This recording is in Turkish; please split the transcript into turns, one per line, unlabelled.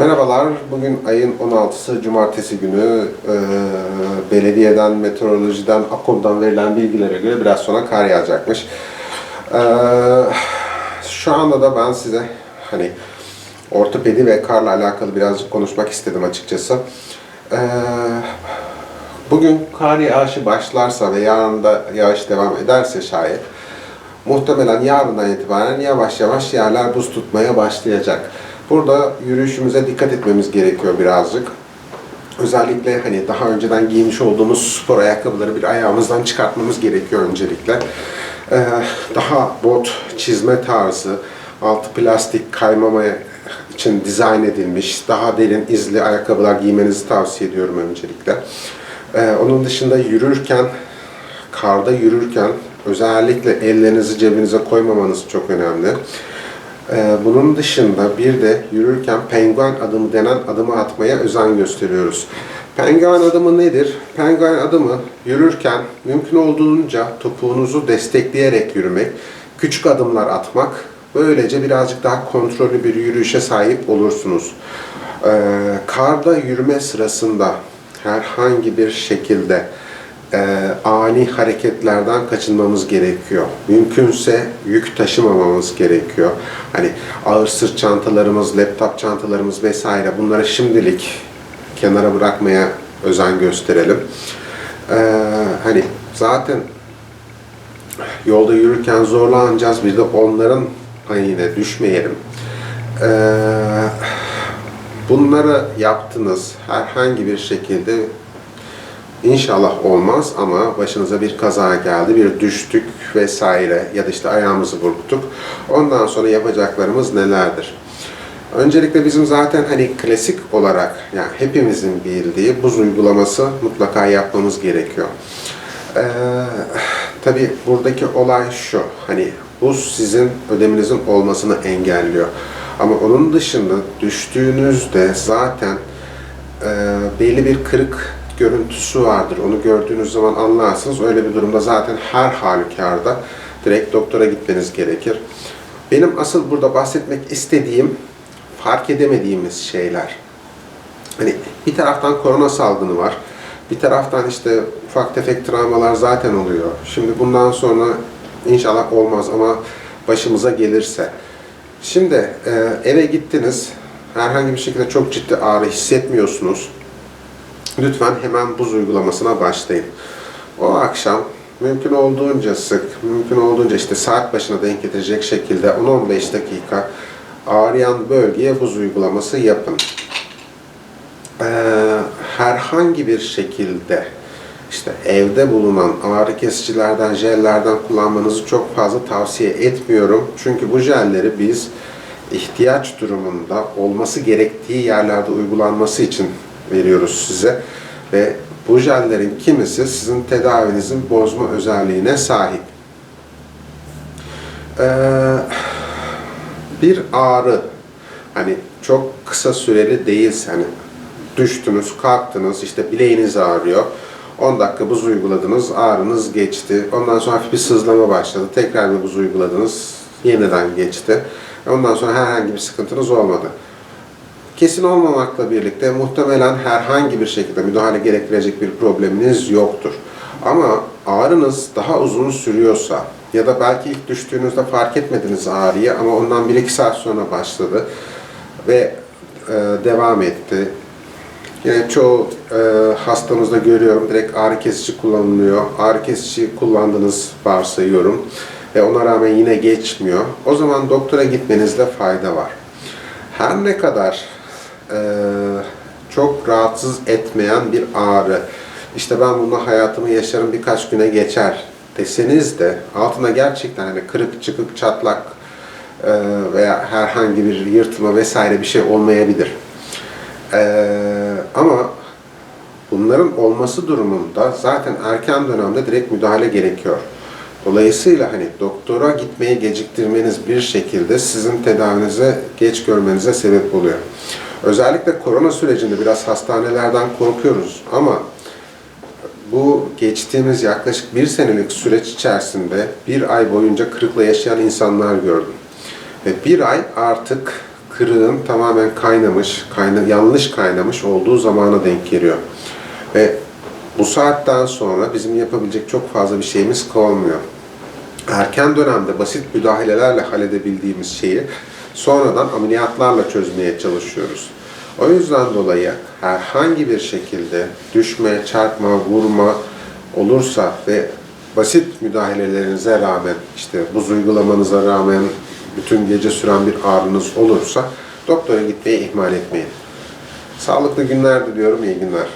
Merhabalar, bugün ayın 16'sı Cumartesi günü Ee, belediyeden, meteorolojiden, AKOM'dan verilen bilgilere göre biraz sonra kar yağacakmış. Ee, şu anda da ben size hani ortopedi ve karla alakalı birazcık konuşmak istedim açıkçası. Ee, bugün kar yağışı başlarsa ve yarın da yağış devam ederse şayet muhtemelen yarından itibaren yavaş yavaş yerler buz tutmaya başlayacak. Burada yürüyüşümüze dikkat etmemiz gerekiyor birazcık. Özellikle hani daha önceden giymiş olduğumuz spor ayakkabıları bir ayağımızdan çıkartmamız gerekiyor öncelikle. Ee, daha bot çizme tarzı, altı plastik kaymamaya için dizayn edilmiş, daha derin izli ayakkabılar giymenizi tavsiye ediyorum öncelikle. Ee, onun dışında yürürken, karda yürürken özellikle ellerinizi cebinize koymamanız çok önemli. Ee, Bunun dışında bir de yürürken penguen adımı denen adımı atmaya özen gösteriyoruz. Penguen adımı nedir? Penguen adımı yürürken mümkün olduğunca topuğunuzu destekleyerek yürümek, küçük adımlar atmak, böylece birazcık daha kontrollü bir yürüyüşe sahip olursunuz. Ee, karda yürüme sırasında herhangi bir şekilde e, ani hareketlerden kaçınmamız gerekiyor. Mümkünse yük taşımamamız gerekiyor. Hani ağır sırt çantalarımız, laptop çantalarımız vesaire bunları şimdilik kenara bırakmaya özen gösterelim. Ee, hani zaten yolda yürürken zorlanacağız. Bir de onların payine düşmeyelim. Ee, bunları yaptınız herhangi bir şekilde İnşallah olmaz ama başınıza bir kaza geldi, bir düştük vesaire ya da işte ayağımızı burktuk. Ondan sonra yapacaklarımız nelerdir? Öncelikle bizim zaten hani klasik olarak yani hepimizin bildiği buz uygulaması mutlaka yapmamız gerekiyor. Ee, Tabi buradaki olay şu, hani buz sizin ödeminizin olmasını engelliyor. Ama onun dışında düştüğünüzde zaten e, belli bir kırık görüntüsü vardır. Onu gördüğünüz zaman anlarsınız. Öyle bir durumda zaten her halükarda direkt doktora gitmeniz gerekir. Benim asıl burada bahsetmek istediğim fark edemediğimiz şeyler. Hani bir taraftan korona salgını var. Bir taraftan işte ufak tefek travmalar zaten oluyor. Şimdi bundan sonra inşallah olmaz ama başımıza gelirse. Şimdi e, eve gittiniz. Herhangi bir şekilde çok ciddi ağrı hissetmiyorsunuz lütfen hemen buz uygulamasına başlayın. O akşam mümkün olduğunca sık, mümkün olduğunca işte saat başına denk getirecek şekilde 10-15 dakika ağrıyan bölgeye buz uygulaması yapın. Ee, herhangi bir şekilde işte evde bulunan ağrı kesicilerden, jellerden kullanmanızı çok fazla tavsiye etmiyorum. Çünkü bu jelleri biz ihtiyaç durumunda olması gerektiği yerlerde uygulanması için veriyoruz size. Ve bu jellerin kimisi sizin tedavinizin bozma özelliğine sahip. Ee, bir ağrı hani çok kısa süreli değilse hani düştünüz, kalktınız, işte bileğiniz ağrıyor. 10 dakika buz uyguladınız, ağrınız geçti. Ondan sonra hafif bir sızlama başladı. Tekrar bir buz uyguladınız, yeniden geçti. Ondan sonra herhangi bir sıkıntınız olmadı kesin olmamakla birlikte muhtemelen herhangi bir şekilde müdahale gerektirecek bir probleminiz yoktur. Ama ağrınız daha uzun sürüyorsa ya da belki ilk düştüğünüzde fark etmediniz ağrıyı ama ondan 1-2 saat sonra başladı ve e, devam etti. Yine çoğu e, hastamızda görüyorum direkt ağrı kesici kullanılıyor. Ağrı kesici kullandınız varsayıyorum ve ona rağmen yine geçmiyor. O zaman doktora gitmenizde fayda var. Her ne kadar çok rahatsız etmeyen bir ağrı. İşte ben bununla hayatımı yaşarım birkaç güne geçer deseniz de altına gerçekten hani kırık çıkık çatlak e, veya herhangi bir yırtma vesaire bir şey olmayabilir. E, ama bunların olması durumunda zaten erken dönemde direkt müdahale gerekiyor. Dolayısıyla hani doktora gitmeyi geciktirmeniz bir şekilde sizin tedavinize geç görmenize sebep oluyor. Özellikle korona sürecinde biraz hastanelerden korkuyoruz ama bu geçtiğimiz yaklaşık bir senelik süreç içerisinde bir ay boyunca kırıkla yaşayan insanlar gördüm. Ve bir ay artık kırığın tamamen kaynamış, kayna, yanlış kaynamış olduğu zamana denk geliyor. Ve bu saatten sonra bizim yapabilecek çok fazla bir şeyimiz kalmıyor. Erken dönemde basit müdahalelerle halledebildiğimiz şeyi sonradan ameliyatlarla çözmeye çalışıyoruz. O yüzden dolayı herhangi bir şekilde düşme, çarpma, vurma olursa ve basit müdahalelerinize rağmen işte buz uygulamanıza rağmen bütün gece süren bir ağrınız olursa doktora gitmeyi ihmal etmeyin. Sağlıklı günler diliyorum, iyi günler.